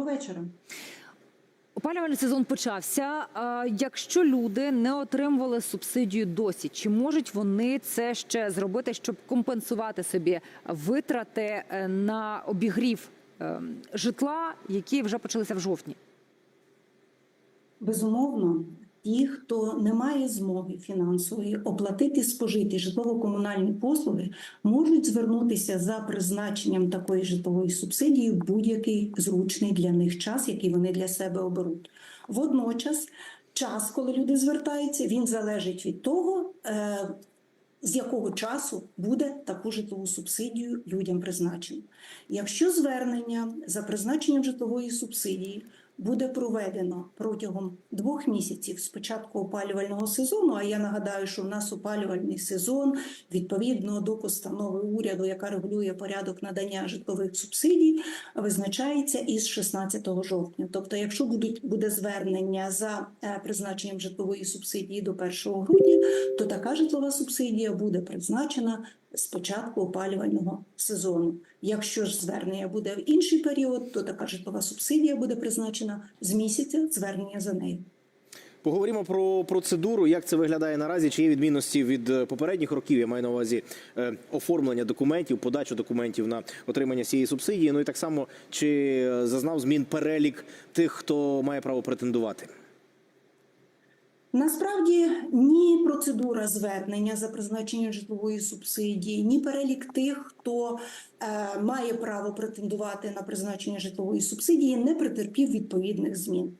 Доброго вечора. Опалювальний сезон почався. А Якщо люди не отримували субсидію досі, чи можуть вони це ще зробити, щоб компенсувати собі витрати е, на обігрів е, житла, які вже почалися в жовтні? Безумовно, ті, хто не має змоги фінансової оплатити спожиті житлово-комунальні послуги, можуть звернутися за призначенням такої житлової субсидії в будь-який зручний для них час, який вони для себе оберуть. Водночас, час, коли люди звертаються, він залежить від того. Е- з якого часу буде таку житлову субсидію людям призначено. Якщо звернення за призначенням житлової субсидії буде проведено протягом двох місяців з початку опалювального сезону, а я нагадаю, що в нас опалювальний сезон відповідно до постанови уряду, яка регулює порядок надання житлових субсидій, визначається із 16 жовтня. Тобто, якщо будуть буде звернення за е, призначенням житлової субсидії до 1 грудня, то така житлова субсидія буде призначена з початку опалювального сезону. Якщо ж звернення буде в інший період, то така житлова субсидія буде призначена з місяця звернення за нею. Поговоримо про процедуру, як це виглядає наразі, чи є відмінності від е, попередніх років. Я маю на увазі е, оформлення документів, подачу документів на отримання цієї субсидії. Ну і так само чи е, зазнав змін перелік тих, хто має право претендувати. Насправді ні процедура звернення за призначенням житлової субсидії, ні перелік тих, хто е, має право претендувати на призначення житлової субсидії, не претерпів відповідних змін.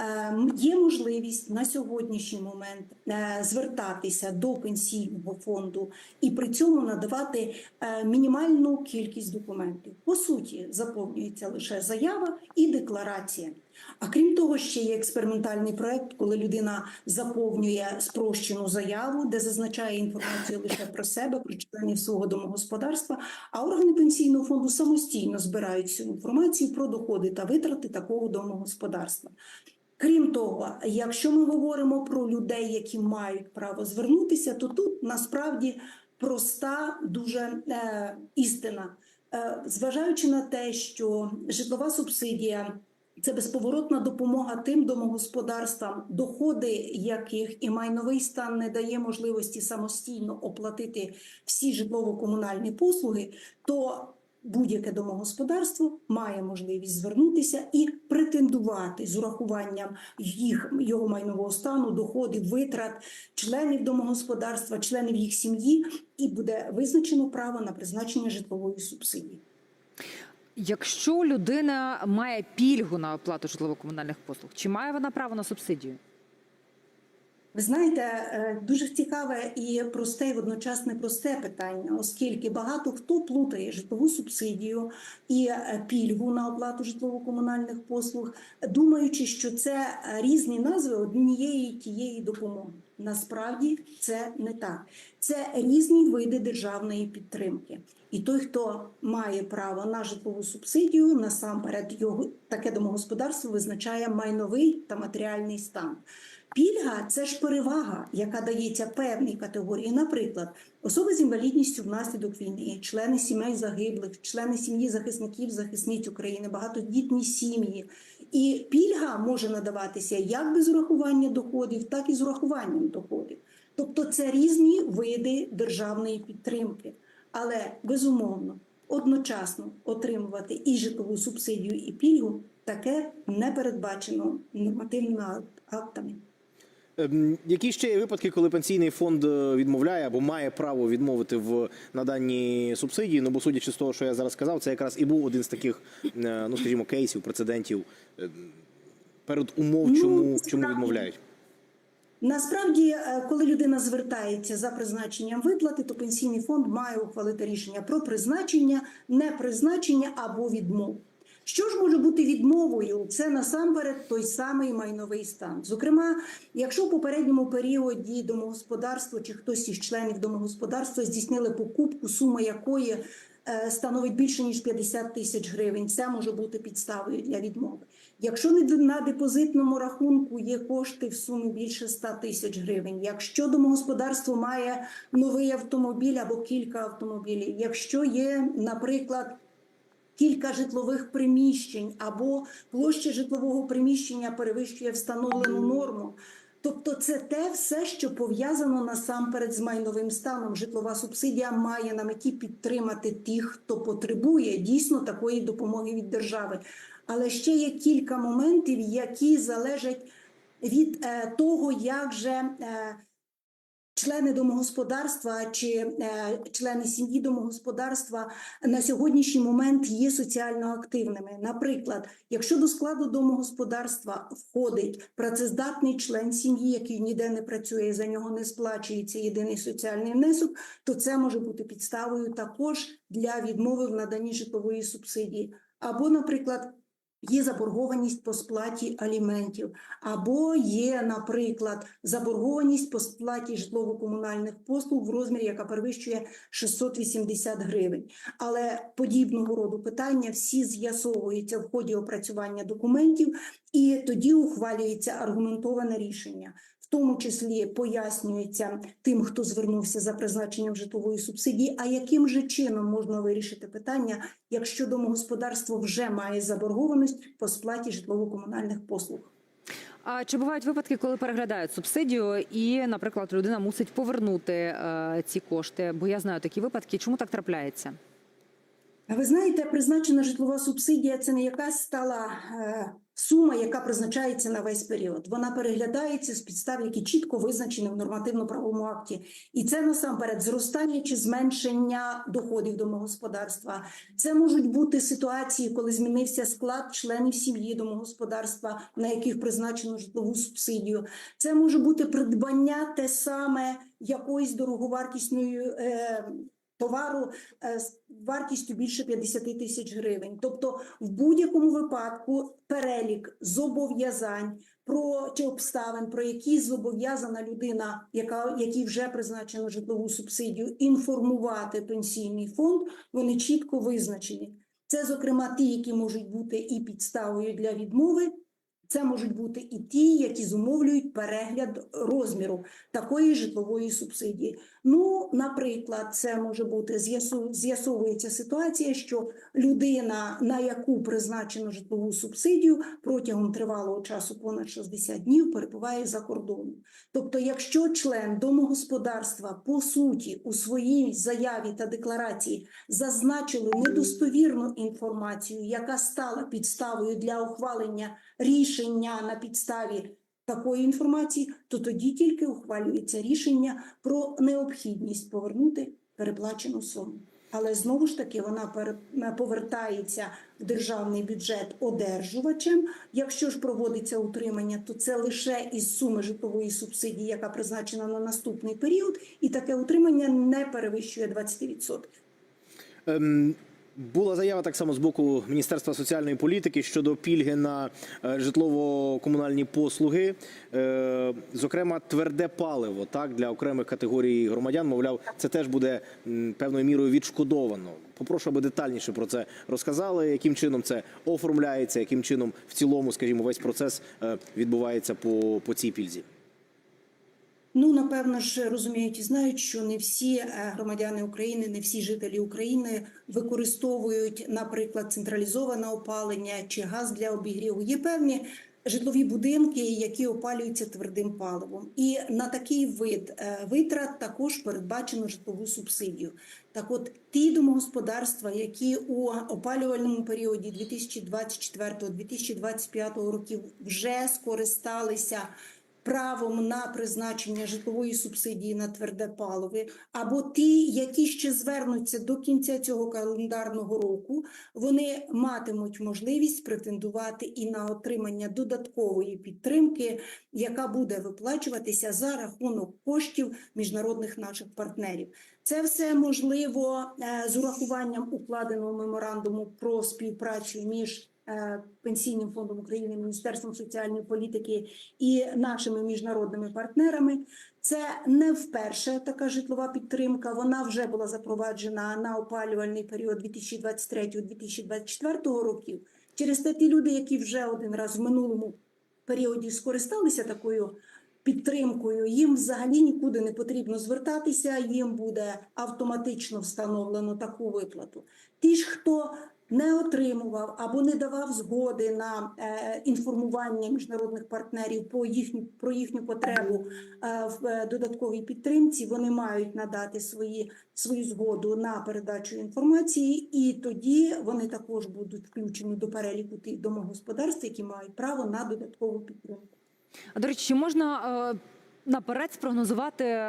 Е, Є можливість на сьогоднішній момент е, звертатися до пенсійного фонду і при цьому надавати е, мінімальну кількість документів. По суті, заповнюється лише заява і декларація. А крім того, ще є експериментальний проект, коли людина заповнює спрощену заяву, де зазначає інформацію лише про себе, про членів свого домогосподарства. А органи пенсійного фонду самостійно збирають цю інформацію про доходи та витрати такого домогосподарства. Крім того, якщо ми говоримо про людей, які мають право звернутися, то тут насправді проста дуже е, істина, е, зважаючи на те, що житлова субсидія. Це безповоротна допомога тим домогосподарствам, доходи яких і майновий стан не дає можливості самостійно оплатити всі житлово-комунальні послуги, то будь-яке домогосподарство має можливість звернутися і претендувати з урахуванням їх його майнового стану, доходів, витрат членів домогосподарства, членів їх сім'ї, і буде визначено право на призначення житлової субсидії. Якщо людина має пільгу на оплату житлово-комунальних послуг, чи має вона право на субсидію? Ви знаєте, е, дуже цікаве і просте, і водночас непросте питання, оскільки багато хто плутає житлову субсидію і е, пільгу на оплату житлово-комунальних послуг, думаючи, що це різні назви однієї тієї допомоги. Насправді це не так. Це різні види державної підтримки. І той, хто має право на житлову субсидію, насамперед його таке домогосподарство визначає майновий та матеріальний стан. Пільга це ж перевага, яка дається певній категорії. Наприклад, особи з інвалідністю внаслідок війни, члени сімей загиблих, члени сім'ї захисників, захисниць України, багатодітні сім'ї. І пільга може надаватися як без урахування доходів, так і з урахуванням доходів. Тобто це різні види державної підтримки. Але безумовно одночасно отримувати і житлову субсидію, і пільгу таке не передбачено нормативними актами. Ем, Які ще є випадки, коли пенсійний фонд е, відмовляє або має право відмовити в наданні субсидії? Ну бо судячи з того, що я зараз сказав, це якраз і був один з таких, е, ну скажімо, кейсів, прецедентів е, перед умов, Ну, чому, чому відмовляють. Насправді, коли людина звертається за призначенням виплати, то пенсійний фонд має ухвалити рішення про призначення, непризначення або відмову. Що ж може бути відмовою? Це насамперед той самий майновий стан. Зокрема, якщо в попередньому періоді домогосподарство чи хтось із членів домогосподарства здійснили покупку, сума якої е, становить більше ніж 50 тисяч гривень, це може бути підставою для відмови. Якщо на депозитному рахунку є кошти в сумі більше 100 тисяч гривень, якщо домогосподарство має новий автомобіль або кілька автомобілів, якщо є, наприклад, кілька житлових приміщень або площа житлового приміщення перевищує встановлену норму. Тобто, це те все, що пов'язано насамперед з майновим станом. Житлова субсидія має на меті підтримати тих, хто потребує дійсно такої допомоги від держави. Але ще є кілька моментів, які залежать від е, того, як же е, члени домогосподарства чи е, члени сім'ї домогосподарства на сьогоднішній момент є соціально активними. Наприклад, якщо до складу домогосподарства входить працездатний член сім'ї, який ніде не працює, за нього не сплачується єдиний соціальний внесок, то це може бути підставою також для відмови в наданні житлової субсидії. Або, наприклад, Є заборгованість по сплаті аліментів, або є, наприклад, заборгованість по сплаті житлово-комунальних послуг в розмірі, яка перевищує 680 гривень. Але подібного роду питання всі з'ясовуються в ході опрацювання документів, і тоді ухвалюється аргументоване рішення. Тому числі пояснюється тим, хто звернувся за призначенням житлової субсидії, а яким же чином можна вирішити питання, якщо домогосподарство вже має заборгованість по сплаті житлово-комунальних послуг. А чи бувають випадки, коли переглядають субсидію, і, наприклад, людина мусить повернути е, ці кошти? Бо я знаю такі випадки. Чому так трапляється? Ви знаєте, призначена житлова субсидія це не якась стала е, сума, яка призначається на весь період. Вона переглядається з підстав, які чітко визначені в нормативно-правовому акті. І це насамперед зростання чи зменшення доходів домогосподарства. Це можуть бути ситуації, коли змінився склад членів сім'ї домогосподарства, на яких призначено житлову субсидію. Це може бути придбання те саме якоїсь дороговартісної. Е, Товару е, з вартістю більше 50 тисяч гривень. Тобто, в будь-якому випадку перелік зобов'язань про чи обставин, про які зобов'язана людина, яка якій вже призначено житлову субсидію, інформувати пенсійний фонд, вони чітко визначені. Це, зокрема, ті, які можуть бути і підставою для відмови. Це можуть бути і ті, які зумовлюють перегляд розміру такої житлової субсидії. Ну, наприклад, це може бути з'ясу- з'ясовується ситуація, що людина, на яку призначено житлову субсидію, протягом тривалого часу понад 60 днів перебуває за кордоном. Тобто, якщо член домогосподарства по суті у своїй заяві та декларації зазначили недостовірну інформацію, яка стала підставою для ухвалення рішення на підставі такої інформації, то тоді тільки ухвалюється рішення про необхідність повернути переплачену суму. Але знову ж таки вона пере- повертається в державний бюджет одержувачем. Якщо ж проводиться утримання, то це лише із суми житлової субсидії, яка призначена на наступний період, і таке утримання не перевищує 20%. Ем, була заява так само з боку Міністерства соціальної політики щодо пільги на е, житлово-комунальні послуги, е, зокрема тверде паливо, так для окремих категорій громадян. Мовляв, це теж буде певною мірою відшкодовано. Попрошу, аби детальніше про це розказали, яким чином це оформляється, яким чином в цілому, скажімо, весь процес е, відбувається по, по цій пільзі. Ну, напевно ж, розуміють і знають, що не всі е, громадяни України, не всі жителі України використовують, наприклад, централізоване опалення чи газ для обігріву. Є певні житлові будинки, які опалюються твердим паливом. І на такий вид е, витрат також передбачено житлову субсидію. Так от ті домогосподарства, які у опалювальному періоді 2024-2025 років вже скористалися правом на призначення житлової субсидії на тверде паливо, або ті, які ще звернуться до кінця цього календарного року, вони матимуть можливість претендувати і на отримання додаткової підтримки, яка буде виплачуватися за рахунок коштів міжнародних наших партнерів. Це все можливо е, з урахуванням укладеного меморандуму про співпрацю між Пенсійним фондом України, Міністерством соціальної політики і нашими міжнародними партнерами. Це не вперше така житлова підтримка. Вона вже була запроваджена на опалювальний період 2023-2024 років. Через те ті люди, які вже один раз в минулому періоді скористалися такою підтримкою, їм взагалі нікуди не потрібно звертатися, їм буде автоматично встановлено таку виплату. Ті ж, хто не отримував або не давав згоди на е, інформування міжнародних партнерів по їхню про їхню потребу е, в е, додатковій підтримці, вони мають надати свої свою згоду на передачу інформації, і тоді вони також будуть включені до переліку тих домогосподарств, які мають право на додаткову підтримку. А до речі, чи можна наперед спрогнозувати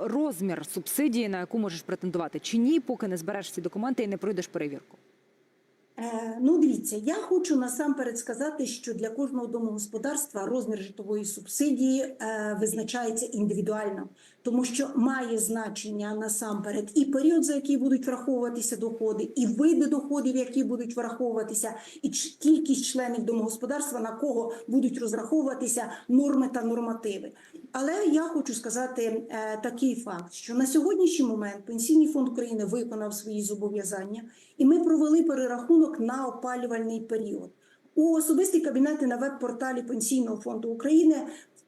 розмір субсидії, на яку можеш претендувати, чи ні, поки не збереш всі документи і не пройдеш перевірку? Е, Ну, дивіться, я хочу насамперед сказати, що для кожного домогосподарства розмір житлової субсидії е, визначається індивідуально, тому що має значення насамперед і період, за який будуть враховуватися доходи, і види доходів, які будуть враховуватися, і кількість членів домогосподарства, на кого будуть розраховуватися норми та нормативи. Але я хочу сказати е, такий факт, що на сьогоднішній момент Пенсійний фонд України виконав свої зобов'язання, і ми провели перерахунок на опалювальний період. У особисті кабінети на веб-порталі Пенсійного фонду України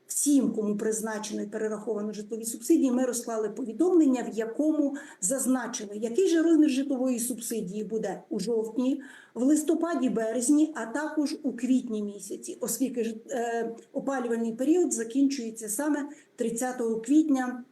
всім, кому призначено і перераховано житлові субсидії, ми розклали повідомлення, в якому зазначили, який же розмір житлової субсидії буде у жовтні, в листопаді, березні, а також у квітні місяці, оскільки ж, е, опалювальний період закінчується саме 30 квітня.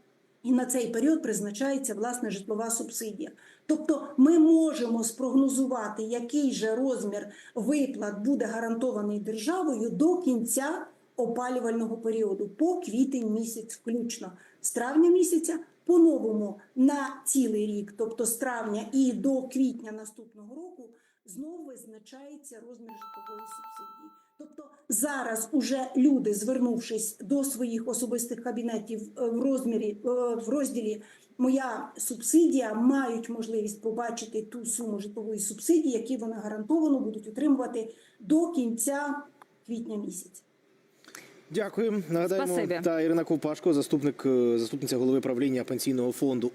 І на цей період призначається власне житлова субсидія. Тобто ми можемо спрогнозувати, який же розмір виплат буде гарантований державою до кінця опалювального періоду, по квітень місяць включно. З травня місяця по-новому на цілий рік, тобто з травня і до квітня наступного року, знову визначається розмір житлової субсидії. Тобто зараз уже люди, звернувшись до своїх особистих кабінетів е, в розмірі е, в розділі Моя субсидія мають можливість побачити ту суму житлової субсидії, які вони гарантовано будуть отримувати до кінця квітня місяця. Дякую. Нагадаємо, Спасибі. та Ірина Ковпашко, заступник е, заступниця голови правління пенсійного фонду.